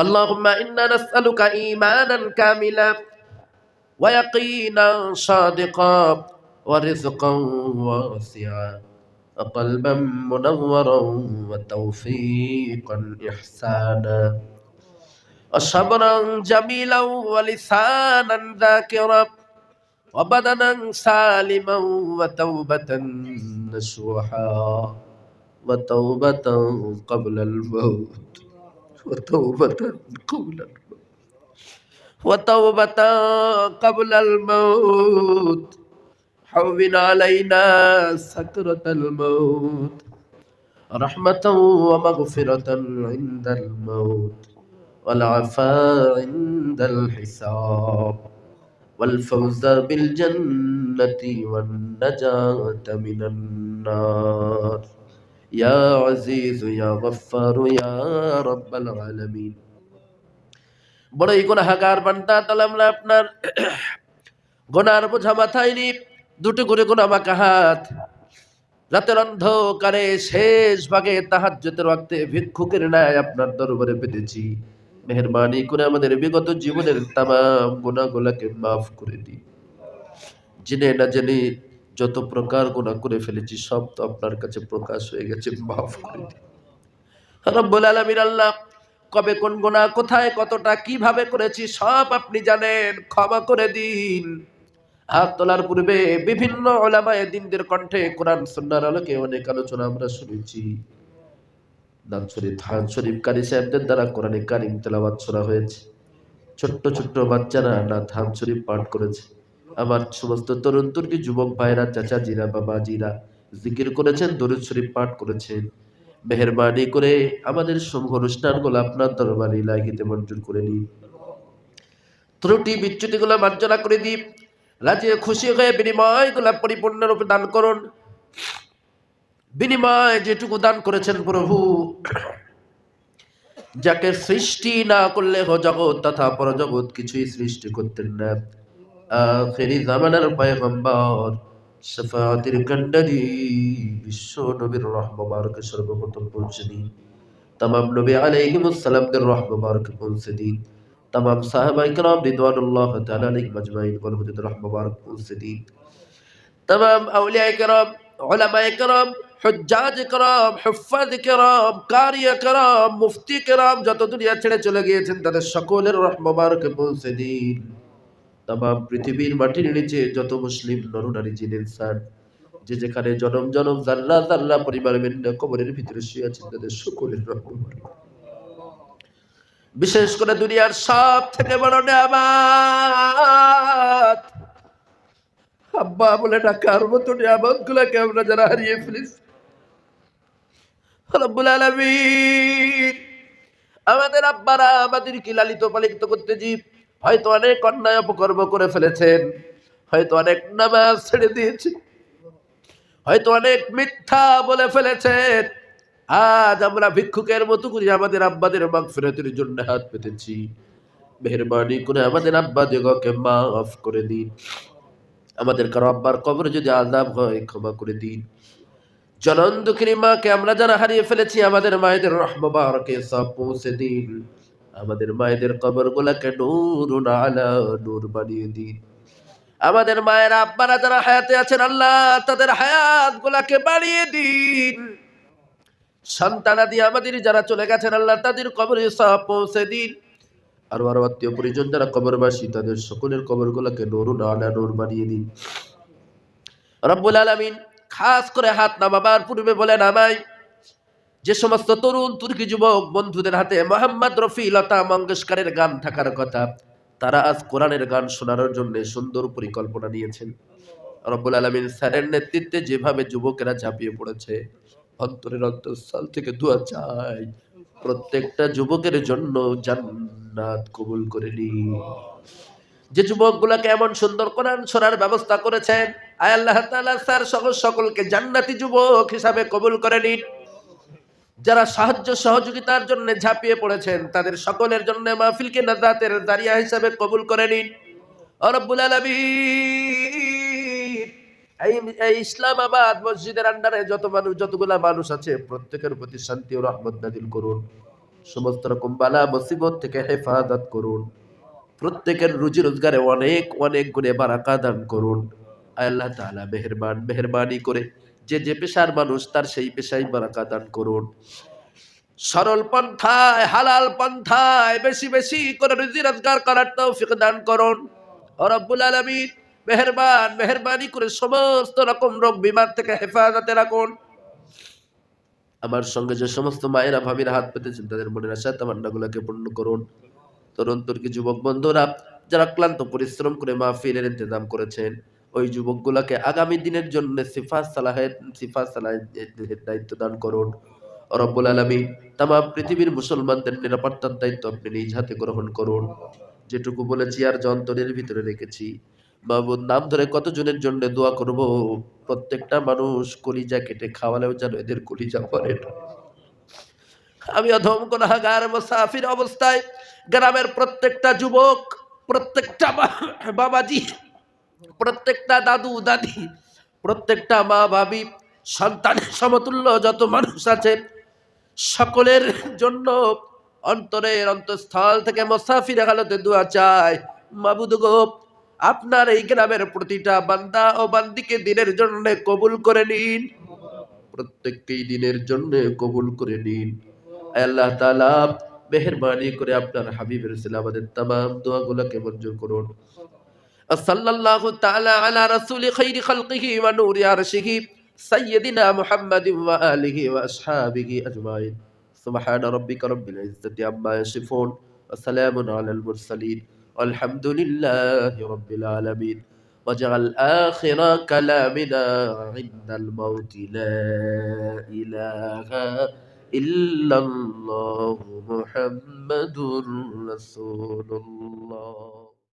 اللهم إنا نسألك إيمانا كاملا ويقينا صادقا ورزقا واسعا وقلبا منورا وتوفيقا إحسانا وصبرا جميلا ولسانا ذاكرا وبدنا سالما وتوبة نسوحا وتوبة قبل الموت. وتوبة قبل الموت. وتوبة قبل الموت. حول علينا سكرة الموت. رحمة ومغفرة عند الموت. والعفاء عند الحساب. والفوز بالجنة والنجاة من النار. يا عزيز يا غفار يا رب العالمين বড়ই গুনাহাগার বান্দা তালাম আপনার গোনার বোঝা মাথায় নি দুটো করে গোনা মাকা হাত রাতের অন্ধকারে শেষ ভাগে তাহাজ্জুদের ওয়াক্তে ভিক্ষুকের ন্যায় আপনার দরবারে পেতেছি মেহরবানি করে আমাদের বিগত জীবনের তামাম গুণাগুলাকে মাফ করে দিন জেনে না জেনে যত প্রকার গোনা করে ফেলেছি, সব তো আপনার কাছে প্রকাশ হয়ে গেছে, মাফ করে দিন। রব্বুল আলামিন আল্লাহ, কবে কোন গোনা কোথায়, কতটা, কীভাবে করেছি, সব আপনি জানেন, ক্ষমা করে দিন। হাত তোলার পূর্বে বিভিন্ন ওলামায়ে দিনদের কণ্ঠে কোরআন, সুন্নাহর আলোকে অনেক আলোচনা আমরা শুনেছি। দান শরীফ, ধান শরীফ, কারি সাহেবদের দ্বারা কোরআনে কারিম তেলাওয়াত শোনা হয়েছে। ছোট্ট ছোট্ট বাচ্চারা না ধান শরীফ পাঠ করেছে। আমার সমস্ত তরুণ তুর্কি যুবক ভাইরা চাচা জিরা, বাবা জিরা জিকির করেছেন, দরুদ শরীফ পাঠ করেছেন। মেহরবানি করে আমাদের সমূহ অনুষ্ঠানগুলো আপনার দরবারে লাগিতে মঞ্জুর করে নিন। ত্রুটি বিচ্যুতিগুলো মার্জনা করে দিন। রাজি খুশি হয়ে বিনিময়গুলো পরিপূর্ণরূপে দান করুন। বিনিময় যেটুকু দান করেছেন প্রভু, যাকে সৃষ্টি না করলে জগৎ তথা পরজগৎ কিছুই সৃষ্টি করতেন না। আখেরি জামানার পয়গম্বর শফাতির কন্ডারি বিশ্ব নবীর রহমবারক সর্বপ্রথম পৌঁছে দিন তাম নবী আলাইহিমুসসালামদের রহমবারক পৌঁছে দিন তাম সাহাবা ইকরাম রিদওয়ানুল্লাহ তাআলা আলাইহিম আজমাইন ওয়াল হুদাতুর রহমবারক পৌঁছে দিন তাম আউলিয়া ইকরাম উলামা ইকরাম হুজ্জাজ کرام হুফাজ کرام কারি کرام মুফতি کرام যত দুনিয়া ছেড়ে চলে গিয়েছেন তাদের সকলের রহমবারকে পৌঁছে দিন তাম পৃথিবীর মাটির নিচে যত মুসলিম নরনারী জিন ইনসান যে যেখানে জনম জনম, জাল্লা জাল্লা পরিবার মেন্না কবরের ভিতরে শুয়ে আছেন তাদের সকলের রহমবার বিশেষ করে দুনিয়ার সব থেকে বড় নেয়ামাত। আব্বা বলে ডাকার মতো গুলাকে আমরা যারা হারিয়ে ফেলেছি। রব্বুল আলামিন, আমাদের আব্বারা আমাদের কি লালিত পালিত করতে জীব হয়তো অনেক অন্যায় অপকর্ম করে ফেলেছেন, হয়তো অনেক নামাজ ছেড়ে দিয়েছে, হয়তো অনেক মিথ্যা বলে ফেলেছেন। আজ আমরা ভিক্ষুকের মতো করে আমাদের আব্বাদের মাগফিরাতের জন্য হাত পেতেছি। মেহরবানি করে আমাদের আব্বা দেগকে মাফ করে দিন। আমাদের কারও আব্বার কবরে যদি আজাব হয়, ক্ষমা করে দিন। জনন দুঃখিনী মাকে আমরা যারা হারিয়ে ফেলেছি, আমাদের মায়েদের রহমবারকে সব পৌঁছে দিন। আমাদের মায়েদের কবর গুলাকে নূর নূর বানিয়ে দিন। আমাদের মায়ের আব্বারা যারা হায়াতে আছেন, আল্লাহ তাদের হায়াত গুলাকে বাড়িয়ে দিন সন্তানাদি আমাদের যারা চলে গেছেন, আল্লাহ তাদের কবরে সব পৌঁছে দিন। আর আরও আত্মীয় পরিজন যারা কবরবাসী, তাদের সকলের কবরগুলোকে নরুন আলা নূর বানিয়ে দিন। রব্বুল আলামিন খাস করে হাত নামাবার পূর্বে বলে নামাই যে সমস্ত তরুণ তুর্কি যুবক বন্ধুদের হাতে মোহাম্মদ রফি লতা মঙ্গেশকরের গান থাকার কথা, তারা আজ কোরআনের গান শোনানোর জন্য সুন্দর পরিকল্পনা নিয়েছেন। রব্বুল আলমিন স্যারের নেতৃত্বে যেভাবে যুবকেরা ঝাঁপিয়ে পড়েছে, অন্তরের অন্তঃস্থল থেকে দোয়া চাই, প্রত্যেকটা যুবকের জন্য জান্নাত কবুল করে নি যে যুবকগুলোকে এমন সুন্দর কোরআন শোনার ব্যবস্থা করেছেন, আয় আল্লাহ তাআলা স্যার সকল সকলকে জান্নাতি যুবক হিসাবে কবুল করে নিন। যারা সাহায্য সহযোগিতার জন্য ঝাঁপিয়ে পড়েছেন, তাদের সকলের জন্য মাহফিলকে নাজাতের জারিয়া হিসাবে কবুল করে নিন। ও রব্বুল এই ইসলামাবাদ মসজিদের আন্ডারে যত মানুষ, যতগুলা মানুষ আছে, প্রত্যেকের প্রতি শান্তি ও রহমত নাদিল করুন। সমস্ত রকম বালা মুসিবত থেকে হেফাজত করুন। প্রত্যেকের রুজি রোজগারে অনেক অনেক গুণে বারাকা দান করুন। আল্লাহ তাআলা মেহেরবান, মেহরবানি করে যে যে পেশার মানুষ, তার সেই পেশায় বারাকা দান করুন। সরল পন্থায়, হালাল পন্থায় বেশি বেশি করে রুজি রোজগার করার তৌফিক দান করুন। রব্বুল আলামিন, মেহেরবান, মেহরবানি করে সমস্ত রকম রোগ বিমার থেকে হেফাজতে রাখুন। আমার সঙ্গে যে সমস্ত মায়েরা, ভাবিরা হাত পেতেছেন তাদের মনের আশা তামান্নাগুলোকে পূর্ণ করুন। তরুণ তরকি যুবক বন্ধুরা, যারা ক্লান্ত, পরিশ্রম করে মাহফিলের ইন্তজাম করেছেন ওই যুবকগুলোকে আগামী দিনের জন্য সিফাত সালাহের সিফাত সালাহের দায়িত্ব দান করুন। রব্বুল আলমী তাম পৃথিবীর মুসলমানদের নিরাপত্তার দায়িত্ব আপনি নিজ হাতে গ্রহণ করুন। যেটুকু বলেছি আর যন্ত্রের ভিতরে রেখেছি। বাবুর নাম ধরে কতজনের জন্য দোয়া করব? প্রত্যেকটা মানুষ কলিজা কেটে খাওয়ালেও যেন এদের কলিজা না। আমি অধম গুনাহগার মুসাফির অবস্থায় গ্রামের প্রত্যেকটা যুবক, প্রত্যেকটা বাবাজি প্রত্যেকটা দাদু দাদি, প্রত্যেকটা মা ভাবি সন্তানের সমতুল্য যত মানুষ আছে, সকলের জন্য অন্তরের অন্তঃস্থল থেকে মুসাফির হালতে দোয়া চাই। মাবুদ গো, আপনার এই গ্রামের প্রতিটা বান্দা ও বান্দিকে দিনের জন্য কবুল করে নিন। প্রত্যেককেই দিনের জন্য কবুল করে নিন। আল্লাহ তালা মেহেরবানি করে আপনার হাবিবের ছিল আমাদের তাম দোয়াগুলোকে মঞ্জুর করুন। صلى الله تعالى على رسول خير خلقه ونور عرشه سيدنا محمد وآله وأصحابه أجمعين. سبحان ربك رب العزة عما يصفون وسلام على المرسلين. والحمد لله رب العالمين. واجعل آخر كلامنا عند الموت لا إله إلا الله محمد رسول الله.